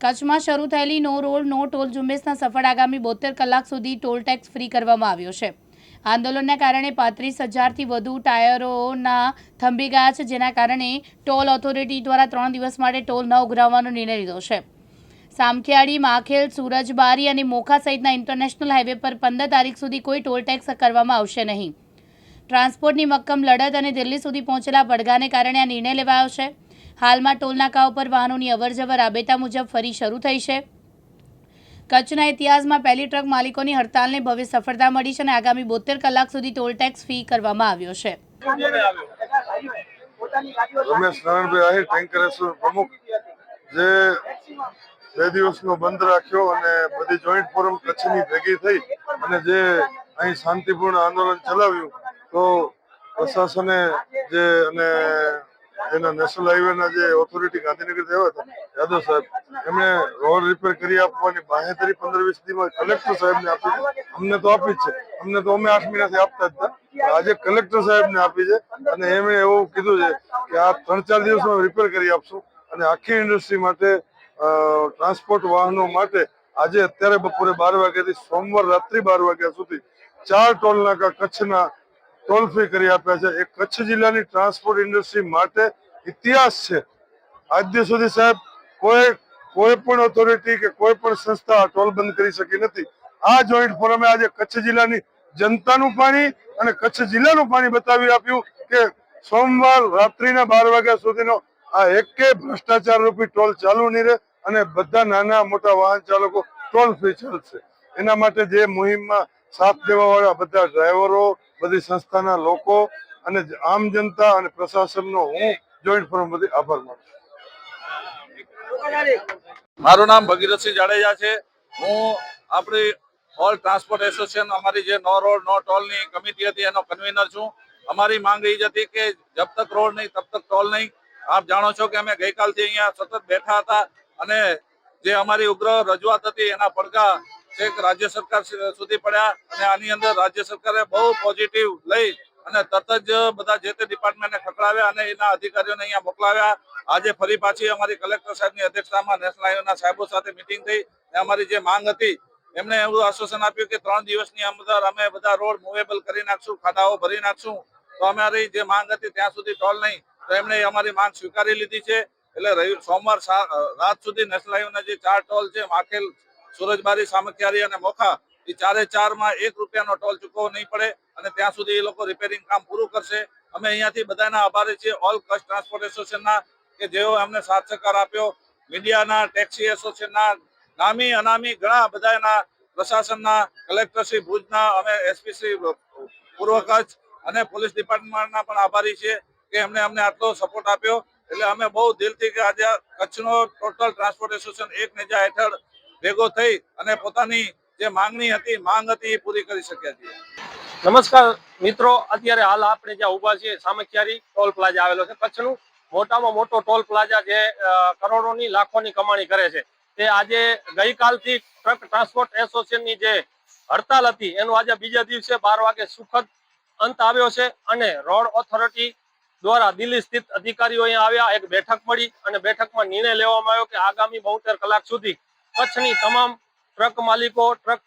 કચ્છમાં શરૂ થયેલી નો રોડ નો ટોલ ઝુંબેશના સફળ આગામી બોતેર કલાક સુધી ટોલ ટેક્સ ફ્રી કરવામાં આવ્યો છે. આંદોલનના કારણે પાંત્રીસ હજારથી વધુ ટાયરોના થંભી ગયા છે, જેના કારણે ટોલ ઓથોરિટી દ્વારા ત્રણ દિવસ માટે ટોલ ન ઉઘરાવવાનો નિર્ણય લીધો છે. સામખિયાળી, માખેલ સુરજબારી અને મોખા સહિતના ઇન્ટરનેશનલ હાઈવે પર પંદર તારીખ સુધી કોઈ ટોલ ટેક્સ કરવામાં આવશે નહીં. ટ્રાન્સપોર્ટની મક્કમ લડત અને દિલ્હી સુધી પહોંચેલા પડઘાને કારણે આ નિર્ણય લેવાયો છે. હાલમાં ટોલનાકાઓ પર વાહનોની અવરજવર રાબેતા મુજબ ફરી શરૂ થઈ છે. કચ્છના ઇતિહાસમાં પહેલી ટ્રક માલિકોની હડતાલને ભવ્ય સફળતા મળી છે અને આગામી બોતેર કલાક સુધી ટોલ ટેક્સ ફી કરવામાં આવ્યો છે. બે દિવસનો બંધ રાખ્યો અને બધી જોઈન્ટ ફોરમ કચ્છની ભેગી થઈ અને જે અહીં શાંતિપૂર્ણ આંદોલન ચલાવ્યું, તો પ્રશાસને જે અને એના નેશનલ હાઈવેના જે ઓથોરિટી ગાંધીનગર આવ્યા હતા, યાદવ સાહેબ એમણે રોડ રિપેર કરી આપવાની બાહેતરી પંદર વીસ દિવસમાં કલેક્ટર સાહેબને આપી અમને તો આપી જ છે. અમને તો અમે આઠ મહિનાથી આપતા હતા. આજે કલેક્ટર સાહેબને આપી છે અને એમણે એવું કીધું છે કે આ ત્રણ ચાર દિવસમાં રિપેર કરી આપશું અને આખી ઇન્ડસ્ટ્રી માટે ટ્રાન્સપોર્ટ વાહનો માટે આજે અત્યારે બપોરે બાર વાગ્યાથી સોમવાર રાત્રિ બાર વાગ્યા સુધી ચાર ટોલ નાકા કચ્છના ટોલ ફ્રી કરી આપ્યા છે. એ કચ્છ જિલ્લાની ટ્રાન્સપોર્ટ ઇન્ડસ્ટ્રી માટે ઇતિહાસ છે. આજ સુધી સાહેબ, કોઈ કોઈ પણ ઓથોરિટી કે કોઈ પણ સંસ્થા ટોલ બંધ કરી શકી નથી. આ જોઈન્ટ ફોરમે આજે કચ્છ જિલ્લાની જનતાનું પાણી અને કચ્છ જિલ્લાનું પાણી બતાવી આપ્યું કે સોમવાર રાત્રિના બાર વાગ્યા સુધીનો આ એકે ભ્રષ્ટાચાર રૂપી ટોલ ચાલુ નહીં રહે અને બધા નાના મોટા વાહન ચાલકો ટોલ ફ્રી ચાલશે. એના માટે જે મુહિમમાં સાથ દેવા વાળા બધા ડ્રાઈવરો બધી સંસ્થાના લોકો અને આમ જનતા અને પ્રશાસનનો હું જોઈન્ટ ફોરમ બધી આભાર માનું મારું નામ ભગીરથસિંહ જાડેજા છે. હું આપણી ઓલ ટ્રાન્સપોર્ટ એસોસિએશન અમારી જે નો રોડ, નો ટોલની કમિટી હતી, એનો કન્વીનર છું. અમારી માંગ એ જ હતી કે જબ તક રોડ નહીં, તબ તક ટોલ નહીં. આપ જાણો છો કે અમે ગઈકાલથી અહીંયા સતત બેઠા હતા અને જે અમારી ઉગ્ર રજૂઆત હતી, એના પડઘા છેક રાજ્ય સરકાર સુધી પડ્યા અને આની અંદર રાજ્ય સરકારે બહુ પોઝિટિવ લઈ અને તરત જ બધા જે તે ડિપાર્ટમેન્ટને ખકડાવ્યા અને એના અધિકારીઓને અહીંયા મોકલાવ્યા. આજે ફરી પાછી અમારી કલેક્ટર સાહેબની અધ્યક્ષતામાં નેશનલ હાઈવેના સાહેબો સાથે મિટિંગ થઈ અને અમારી જે માંગ હતી, એમણે એવું આશ્વાસન આપ્યું કે ત્રણ દિવસની અંદર અમે બધા રોડ મુવેબલ કરી નાખશું, ખાડાઓ ભરી નાખશું. તો અમારી જે માંગ હતી ત્યાં સુધી ટોલ નહીં. તો એમણે અમારી માંગ સ્વીકારી લીધી છે. એટલે રવિ, સોમવાર રાત સુધી નેશનલ હાઈવેના જે ચાર ટોલ છે, માખેલ સુરજબારી, સામખિયારી અને મોખા એ ચારે ચારમાં એક રૂપિયાનો ટોલ ચૂકવવો નહીં પડે અને ત્યાં સુધી એ લોકો રિપેરિંગ કામ પૂરું કરશે. અમે અહીંયાથી બધાના આભારી છીએ. ઓલ કચ્છ ટ્રાન્સપોર્ટ એસોસિએશનના કે જેઓ અમને સાથ સહકાર આપ્યો. મીડિયાના ટેક્સી એસોસિએશનના નામી, અનામી ઘણા બધાના પ્રશાસનના કલેક્ટર શ્રી ભુજના, અમે એસપી શ્રી પૂર્વ કચ્છ અને પોલીસ ડિપાર્ટમેન્ટના પણ આભારી છીએ કે એમને અમને આટલો સપોર્ટ આપ્યો. એટલે અમે બહુ દિલથી કે આજે કચ્છનો ટોટલ ટ્રાન્સપોર્ટ એસોસિએશન એક નેજા હેઠળ ભેગો થઈ અને પોતાની જે માંગણી હતી, માંગ હતી એ પૂરી કરી શક્યા છીએ. નમસ્કાર મિત્રો, અત્યારે હાલ આપણે જ્યાં ઊભા છીએ, સામખિયારી ટોલ પ્લાઝા આવેલો છે. કચ્છનું મોટામાં મોટો ટોલ પ્લાઝા જે કરોડોની લાખોની કમાણી કરે છે. તે આજે ગઈકાલથી ટ્રક ટ્રાન્સપોર્ટ એસોસિએશનની જે હડતાલ હતી, એનું આજે બીજા દિવસે બાર વાગે સુખદ અંત આવ્યો છે અને રોડ ઓથોરિટી દ્વારા દિલ્હી સ્થિત અધિકારીઓ અહીંયા આવ્યા, એક બેઠક મળી અને બેઠકમાં નિર્ણય લેવામાં આવ્યો કે આગામી બોતેર કલાક સુધી કચ્છની તમામ ટ્રક માલિકો, ટ્રક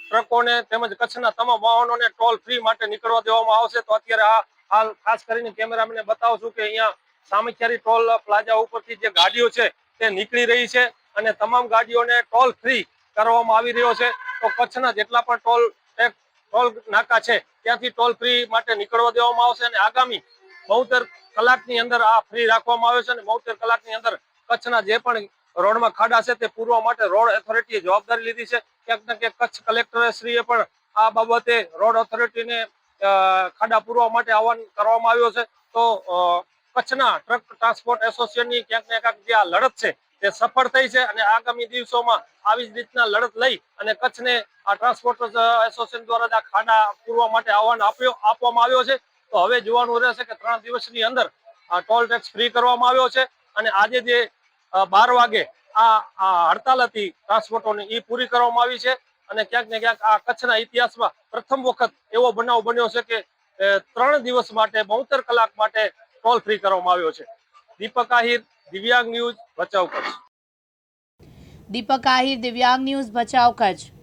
ટ્રકોને તેમજ કચ્છના તમામ વાહનોને ટોલ ફ્રી માટે નીકળવા દેવામાં આવશે. તો અત્યારે આ હાલ ખાસ કરીને કેમેરામેને બતાવું છું કે અહીંયા સામખિયારી ટોલ પ્લાઝા ઉપરથી જે ગાડીઓ છે તે નીકળી રહી છે અને તમામ ગાડીઓને ટોલ ફ્રી કરવામાં આવી રહ્યો છે. તો કચ્છના જેટલા પણ ટોલ ટોલ નાકા છે ત્યાંથી ટોલ ફ્રી માટે નીકળવા દેવામાં આવશે અને આગામી બોતેર કલાકની અંદર આ ફ્રી રાખવામાં આવ્યો છે અને બોતેર કલાકની અંદર કચ્છના જે પણ રોડમાં ખાડા છે તે પૂરવા માટે રોડ ઓથોરિટીએ જવાબદારી લીધી છે. ક્યાંક ને ક્યાંક કચ્છ કલેક્ટરશ્રીએ પણ આ બાબતે રોડ ઓથોરિટીને ખાડા પૂરવા માટે આહવાન કરવામાં આવ્યો છે. તો કચ્છના ટ્રક ટ્રાન્સપોર્ટ એસોસિએશનની ક્યાંક ને ક્યાંક જે આ લડત છે તે સફળ થઈ છે અને આગામી દિવસોમાં આવી જ રીતના લડત લઈ અને કચ્છને આ ટ્રાન્સપોર્ટ એસોસિએશન દ્વારા આ ખાડા પૂરવા માટે આહવાન આપ્યો, આપવામાં આવ્યો છે. તો હવે જોવાનું રહેશે કે ત્રણ દિવસની અંદર આ ટોલ ટેક્સ ફ્રી કરવામાં આવ્યો છે અને આજે જે બાર વાગે આ હડતાલ હતી ટ્રાન્સપોર્ટોની એ પૂરી કરવામાં આવી છે અને ક્યાંક ને ક્યાંક આ કચ્છના ઇતિહાસમાં પ્રથમ વખત એવો બનાવ બન્યો છે કે ત્રણ દિવસ માટે બોતેર કલાક માટે ટોલ ફ્રી કરવામાં આવ્યો છે. દીપક આહિર, દિવ્યાંગ ન્યૂઝ ભચાઉ કચ્છ. દીપક આહિર, દિવ્યાંગ ન્યૂઝ ભચાઉ કચ્છ.